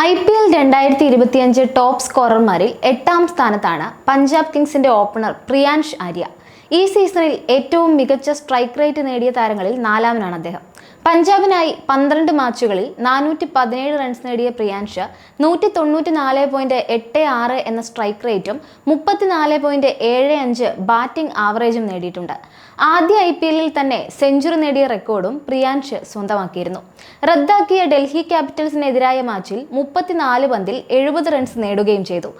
I P L രണ്ടായിരത്തി ഇരുപത്തിയഞ്ച് top സ്കോറർമാരിൽ എട്ടാം സ്ഥാനത്താണ് പഞ്ചാബ് കിങ്സിന്റെ ഓപ്പണർ പ്രിയാൻഷ് ആര്യ. ഈ സീസണിൽ ഏറ്റവും മികച്ച സ്ട്രൈക്ക് റേറ്റ് നേടിയ താരങ്ങളിൽ നാലാമനാണ് അദ്ദേഹം. പഞ്ചാബിനായി പന്ത്രണ്ട് മാച്ചുകളിൽ നാനൂറ്റി പതിനേഴ് റൺസ് നേടിയ പ്രിയാൻഷ നൂറ്റി തൊണ്ണൂറ്റി നാല് പോയിന്റ് എട്ട് ആറ് എന്ന സ്ട്രൈക്ക് റേറ്റും മുപ്പത്തിനാല് പോയിന്റ് ഏഴ് അഞ്ച് ബാറ്റിംഗ് ആവറേജും നേടിയിട്ടുണ്ട്. ആദ്യ ഐ പി എല്ലിൽ തന്നെ സെഞ്ചുറി നേടിയ റെക്കോർഡും പ്രിയാൻഷ് സ്വന്തമാക്കിയിരുന്നു. റദ്ദാക്കിയ ഡൽഹി ക്യാപിറ്റൽസിനെതിരായ മാച്ചിൽ മുപ്പത്തിനാല് പന്തിൽ എഴുപത് റൺസ് നേടുകയും ചെയ്തു.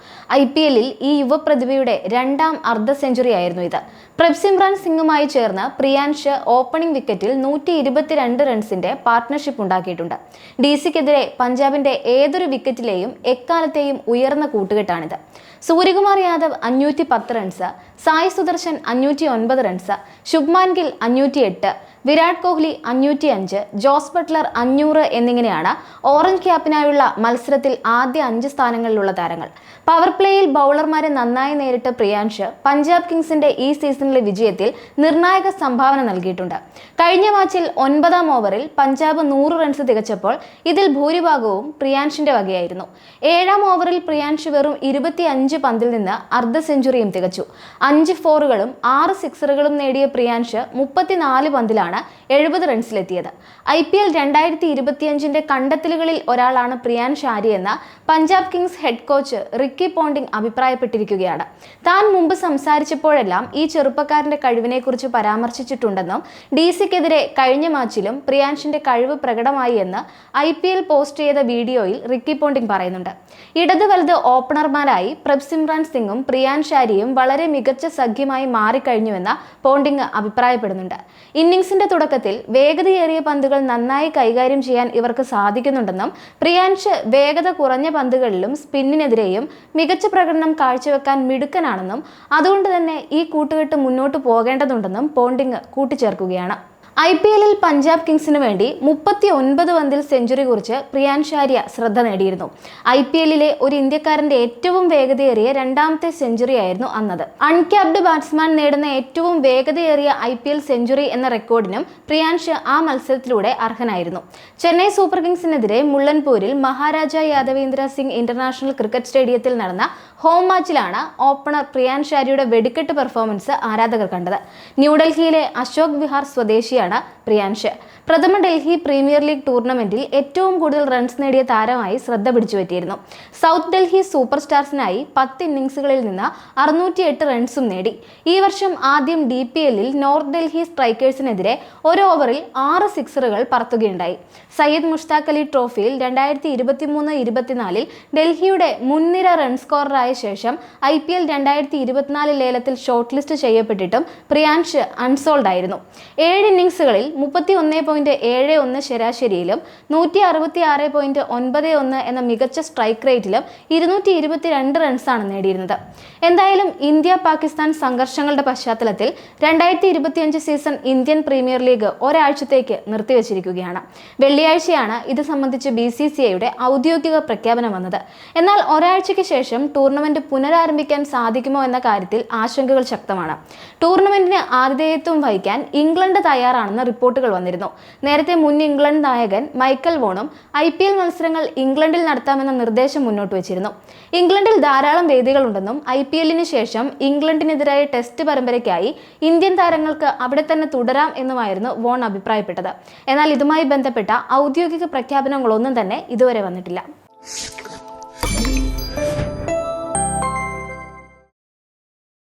ഐ പി എല്ലിൽ ഈ യുവപ്രതിഭയുടെ രണ്ടാം അർദ്ധ സെഞ്ചുറി ആയിരുന്നു ഇത്. പ്രഭ്സിമ്രാൻ സിംഗുമായി ചേർന്ന് പ്രിയാൻഷ് ഓപ്പണിംഗ് വിക്കറ്റിൽ നൂറ്റി ഇരുപത്തിരണ്ട് റൺസിന്റെ പാർട്ട്ണർഷിപ്പ് ഉണ്ടാക്കിയിട്ടുണ്ട്. ഡി സിക്കെതിരെ പഞ്ചാബിന്റെ ഏതൊരു വിക്കറ്റിലെയും എക്കാലത്തെയും ഉയർന്ന കൂട്ടുകെട്ടാണിത്. സൂര്യകുമാർ യാദവ് അഞ്ഞൂറ്റി പത്ത് റൺസ് സായി സുദർശൻ അഞ്ഞൂറ്റി ഒൻപത് റൺസ് ശുഭ്മാൻ ഗിൽ അഞ്ഞൂറ്റി എട്ട് വിരാട് കോഹ്ലി അഞ്ഞൂറ്റി അഞ്ച് ജോസ് ബട്ട്ലർ അഞ്ഞൂറ് എന്നിങ്ങനെയാണ് ഓറഞ്ച് ക്യാപ്പിനായുള്ള മത്സരത്തിൽ ആദ്യ അഞ്ച് സ്ഥാനങ്ങളിലുള്ള താരങ്ങൾ. പവർ പ്ലേയിൽ ബൗളർമാരെ നന്നായി നേരിട്ട പ്രിയാൻഷ് പഞ്ചാബ് കിങ്സിന്റെ ഈ സീസണിലെ വിജയത്തിൽ നിർണായക സംഭാവന നൽകിയിട്ടുണ്ട്. കഴിഞ്ഞ മാച്ചിൽ ഒൻപതാം ഓവറിൽ പഞ്ചാബ് നൂറ് റൺസ് തികച്ചപ്പോൾ ഇതിൽ ഭൂരിഭാഗവും പ്രിയാൻഷിന്റെ വകയായിരുന്നു. ഏഴാം ഓവറിൽ പ്രിയാൻഷ് വെറും ഇരുപത്തി അഞ്ച് പന്തിൽ നിന്ന് അർദ്ധ സെഞ്ചുറിയും തികച്ചു. അഞ്ച് ഫോറുകളും ആറ് സിക്സറുകളും നേടിയ പ്രിയാൻഷ് മുപ്പത്തിനാല് പന്തിലാണ് എഴുപത് റൺസിലെത്തിയത്. ഐ പി എൽ രണ്ടായിരത്തി ഇരുപത്തിയഞ്ചിന്റെ കണ്ടെത്തലുകളിൽ ഒരാളാണ് പ്രിയാൻ ഷാരി എന്ന് Punjab Kings head coach Ricky Ponting അഭിപ്രായപ്പെട്ടിരിക്കുകയാണ്. താൻ മുമ്പ് സംസാരിച്ചപ്പോഴെല്ലാം ഈ ചെറുപ്പക്കാരന്റെ കഴിവിനെക്കുറിച്ച് പരാമർശിച്ചിട്ടുണ്ടെന്നും ഡി സിക്കെതിരെ കഴിഞ്ഞ മാച്ചിലും പ്രിയാൻഷിന്റെ കഴിവ് പ്രകടമായി എന്ന് ഐ പി എൽ പോസ്റ്റ് ചെയ്ത വീഡിയോയിൽ റിക്കി പോണ്ടിങ് പറയുന്നുണ്ട്. ഇടത് വലത് ഓപ്പണർമാരായി പ്രബ്സിമ്രാൻ സിംഗും പ്രിയാൻ ഷാരിയും വളരെ മികച്ച സഖ്യമായി മാറിക്കഴിഞ്ഞുവെന്ന് പോണ്ടിങ് അഭിപ്രായപ്പെടുന്നുണ്ട്. ഇന്നിംഗ്സിന്റെ തുടക്കത്തിൽ വേഗതയേറിയ പന്തുകൾ നന്നായി കൈകാര്യം ചെയ്യാൻ ഇവർക്ക് സാധിക്കുന്നുണ്ടെന്നും പ്രിയാൻഷ് വേഗത കുറഞ്ഞ പന്തുകളിലും സ്പിന്നിനെതിരെയും മികച്ച പ്രകടനം കാഴ്ചവെക്കാൻ മിടുക്കനാണെന്നും അതുകൊണ്ട് തന്നെ ഈ കൂട്ടുകെട്ട് മുന്നോട്ട് പോകേണ്ടതുണ്ടെന്നും പോണ്ടിങ് കൂട്ടിച്ചേർക്കുകയാണ്. ഐ പി എല്ലിൽ പഞ്ചാബ് കിങ്സിന് വേണ്ടി മുപ്പത്തി ഒൻപത് പന്തിൽ സെഞ്ചുറി കുറിച്ച് പ്രിയാൻഷാര്യ ശ്രദ്ധ നേടിയിരുന്നു. ഐ പി എല്ലിലെ ഒരു ഇന്ത്യക്കാരന്റെ ഏറ്റവും വേഗതയേറിയ രണ്ടാമത്തെ സെഞ്ചുറി ആയിരുന്നു അന്നത്. അൺക്യാപ്ഡ് ബാറ്റ്സ്മാൻ നേടുന്ന ഏറ്റവും വേഗതയേറിയ ഐ പി എൽ സെഞ്ചുറി എന്ന റെക്കോർഡിനും പ്രിയാൻഷ് ആ മത്സരത്തിലൂടെ അർഹനായിരുന്നു. ചെന്നൈ സൂപ്പർ കിങ്സിനെതിരെ മുള്ളൻപൂരിൽ മഹാരാജ യാദവേന്ദ്ര സിംഗ് ഇന്റർനാഷണൽ ക്രിക്കറ്റ് സ്റ്റേഡിയത്തിൽ നടന്ന ഹോം മാച്ചിലാണ് ഓപ്പണർ പ്രിയാൻഷാരിയുടെ വെടിക്കെട്ട് പെർഫോമൻസ് ആരാധകർ കണ്ടത്. ന്യൂഡൽഹിയിലെ അശോക് വിഹാർ സ്വദേശിയാണ് പ്രിയാൻഷ്. പ്രഥമ ഡൽഹി പ്രീമിയർ ലീഗ് ടൂർണമെന്റിൽ ഏറ്റവും കൂടുതൽ റൺസ് നേടിയ താരമായി ശ്രദ്ധ പിടിച്ചുപറ്റിയിരുന്നു. സൗത്ത് ഡൽഹി സൂപ്പർ സ്റ്റാർസിനായി പത്ത് ഇന്നിംഗ്സുകളിൽ നിന്ന് അറുന്നൂറ്റി എട്ട് റൺസും നേടി. ഈ വർഷം ആദ്യം ഡി പി എല്ലിൽ നോർത്ത് ഡൽഹി സ്ട്രൈക്കേഴ്സിനെതിരെ ഒരു ഓവറിൽ ആറ് സിക്സറുകൾ പറത്തുകയുണ്ടായി. സയ്യിദ് മുഷ്താഖ് അലി ട്രോഫിയിൽ രണ്ടായിരത്തി ഇരുപത്തി മൂന്ന് ഇരുപത്തിനാലിൽ ഡൽഹിയുടെ മുൻനിര റൺ സ്കോററായ ശേഷം ഐ പി എൽ രണ്ടായിരത്തി ഇരുപത്തിനാല് ലേലത്തിൽ ഷോർട്ട് ലിസ്റ്റ് ചെയ്യപ്പെട്ടിട്ടും പ്രിയാൻഷ് അൺസോൾഡ് ആയിരുന്നു ഏഴ് ഇന്നിംഗ്സുകളിൽ മുപ്പത്തി ഒന്ന് പോയിന്റ് ഏഴ് ഒന്ന് ശരാശരിയിലും നൂറ്റി അറുപത്തി ആറ് പോയിന്റ് ഒൻപത് ഒന്ന് എന്ന മികച്ച സ്ട്രൈക്ക് റേറ്റിലും ഇരുന്നൂറ്റി ഇരുപത്തിരണ്ട് റൺസാണ് നേടിയിരുന്നത്. എന്തായാലും ഇന്ത്യ പാകിസ്ഥാൻ സംഘർഷങ്ങളുടെ പശ്ചാത്തലത്തിൽ രണ്ടായിരത്തി ഇരുപത്തിയഞ്ച് സീസൺ ഇന്ത്യൻ പ്രീമിയർ ലീഗ് ഒരാഴ്ചത്തേക്ക് നിർത്തിവച്ചിരിക്കുകയാണ്. വെള്ളിയാഴ്ചയാണ് ഇത് സംബന്ധിച്ച് ബി സി സി ഐയുടെ ഔദ്യോഗിക പ്രഖ്യാപനം വന്നത്. എന്നാൽ ഒരാഴ്ചയ്ക്ക് ശേഷം ടൂർണമെന്റ് പുനരാരംഭിക്കാൻ സാധിക്കുമോ എന്ന കാര്യത്തിൽ ആശങ്കകൾ ശക്തമാണ്. ടൂർണമെന്റിന് ആതിഥേയത്വം വഹിക്കാൻ ഇംഗ്ലണ്ട് തയ്യാറാണെന്ന് റിപ്പോർട്ടുകൾ വന്നിരുന്നു. നേരത്തെ മുൻ ഇംഗ്ലണ്ട് നായകൻ മൈക്കൽ വോണും ഐ പി എൽ മത്സരങ്ങൾ ഇംഗ്ലണ്ടിൽ നടത്താമെന്ന നിർദ്ദേശം മുന്നോട്ട് വെച്ചിരുന്നു. ഇംഗ്ലണ്ടിൽ ധാരാളം വേദികളുണ്ടെന്നും ഐ പി എല്ലിന് ശേഷം ഇംഗ്ലണ്ടിനെതിരായ ടെസ്റ്റ് പരമ്പരയ്ക്കായി ഇന്ത്യൻ താരങ്ങൾക്ക് അവിടെ തന്നെ തുടരാം എന്നുമായിരുന്നു വോൺ അഭിപ്രായപ്പെട്ടത്. എന്നാൽ ഇതുമായി ബന്ധപ്പെട്ട ഔദ്യോഗിക പ്രഖ്യാപനങ്ങളൊന്നും തന്നെ ഇതുവരെ വന്നിട്ടില്ല.